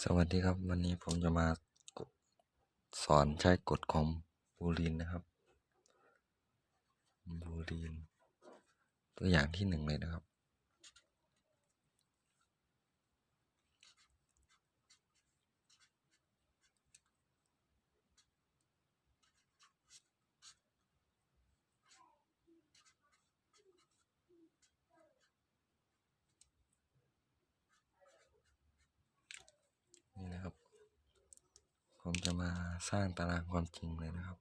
สวัสดีครับ วันนี้ผมจะมาสอนใช้กฎของบูลีนนะครับบูลีนตัวอย่างที่หนึ่งเลยนะครับ ผมจะมาสร้างตารางความจริงเลยนะครับ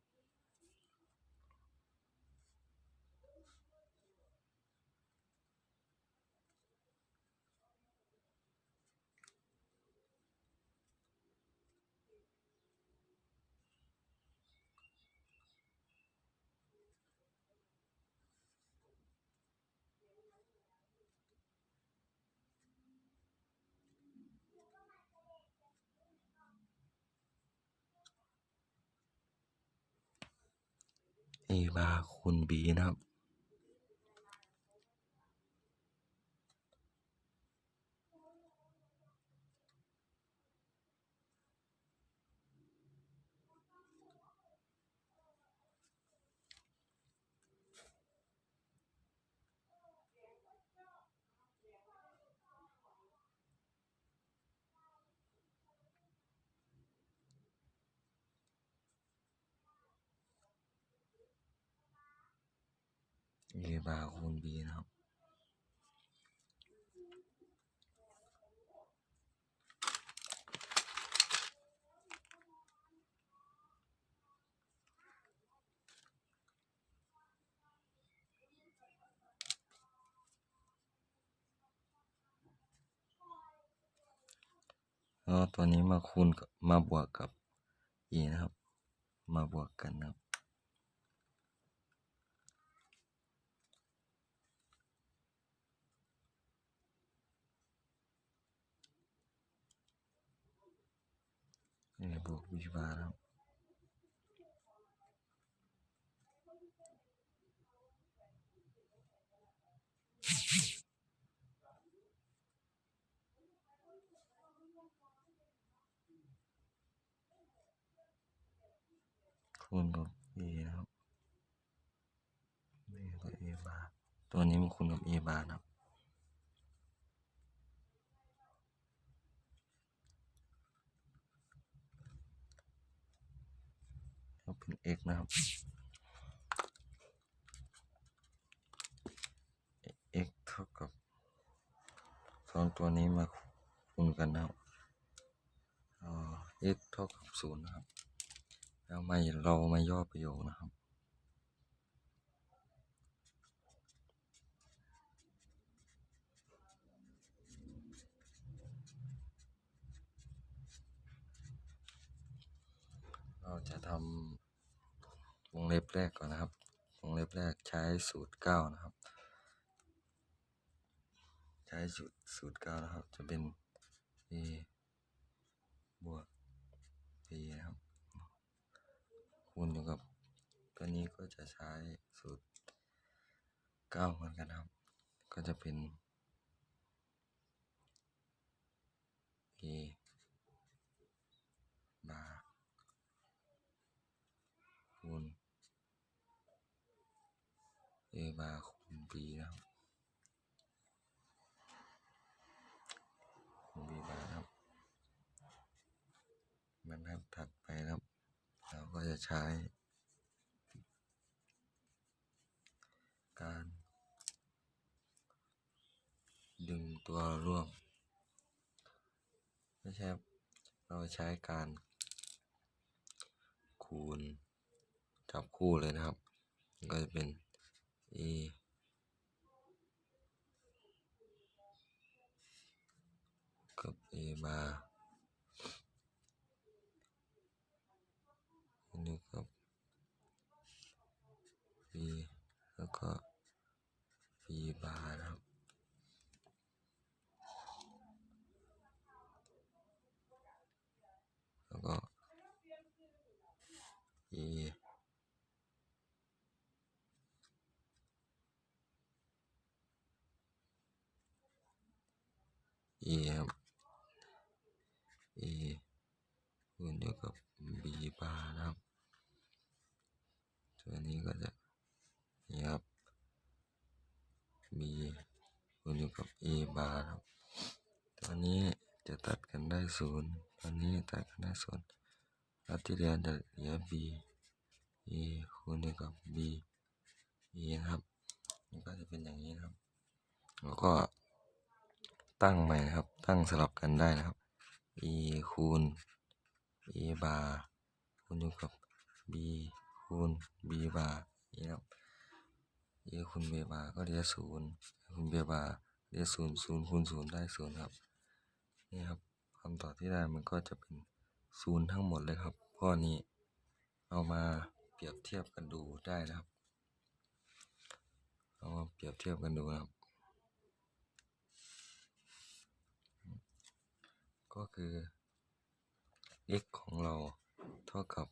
a บาร์คูณบีนะครับ a บาร์คูณ b นะครับ แล้วตัวนี้มาคูณกับมาบวกกับ e นะครับ มาบวกกันนะครับ a บวก b บาร์นะครับคูณกับ a นะครับนี่ก็ a บาร์ตัวนี้มันคูณกับ a บาร์นะครับ เป็น x นะครับ x เท่ากับสองตัวนี้มาคูณกันนะครับอ่า x เท่ากับศูนย์นะครับ แล้วมาเรามาย่อประโยคนะครับเราจะทำ วงเล็บแรกก่อนนะครับ วงเล็บแรกใช้สูตรเก้านะครับ ใช้สูตรสูตรเก้านะครับ จะเป็น a บวก b นะครับ คูณอยู่กับตัวนี้ก็จะใช้สูตรเก้าเหมือนกันครับ ก็จะเป็น a บาร์คูณ a บาคูณ b นะครับคูณ b บาร์นครับบรรทัดถัดไปนะครับ เราก็จะใช้ การ ดึงตัวร่วมไม่ใช่เราใช้การ คูณจับคู่เลยนะครับ ก็จะเป็น a กับ a บาร์อันนี้กับ b แล้วก็ b บาร์นะครับแล้วก็ a e ครับ a คูณอยู่กับ b บาร์นะครับ ตัวนี้ก็จะนี่ครับ b คูณอยู่กับ a บาร์ครับตัวนี้จะตัดกันได้ศูนย์ตัวนี้ตัดกันได้ศูนย์แล้วที่เหลือจะเหลือ b a คูณอยู่กับ b a นะครับมันก็จะเป็นอย่างนี้นะครับ แล้วก็ ตั้งใหม่นะครับ ตั้งสลับกันได้นะครับ e คูณ a บาร์คูณอยู่กับ b คูณ b บาร์นี่ครับ a คูณ b บาร์ก็ได้ศูนย์คูณ b บาร์ได้ศูนย์ศูนย์คูณศูนย์ได้ศูนย์ครับนี่ครับคำตอบที่ได้มันก็จะเป็นศูนย์ทั้งหมดเลยครับข้อนี้เอามาเปรียบเทียบกันดูได้นะครับ เอามาเปรียบเทียบกันดูนะครับ ก็คือ x ของเราเท่ากับ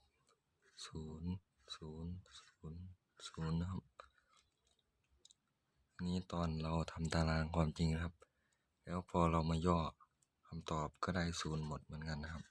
ศูนย์ศูนย์ศูนย์ศูนย์นะครับอันนี้ตอนเราทำตารางความจริงนะครับ แล้วพอเรามาย่อคำตอบก็ได้ศูนย์หมดเหมือนกันนะครับ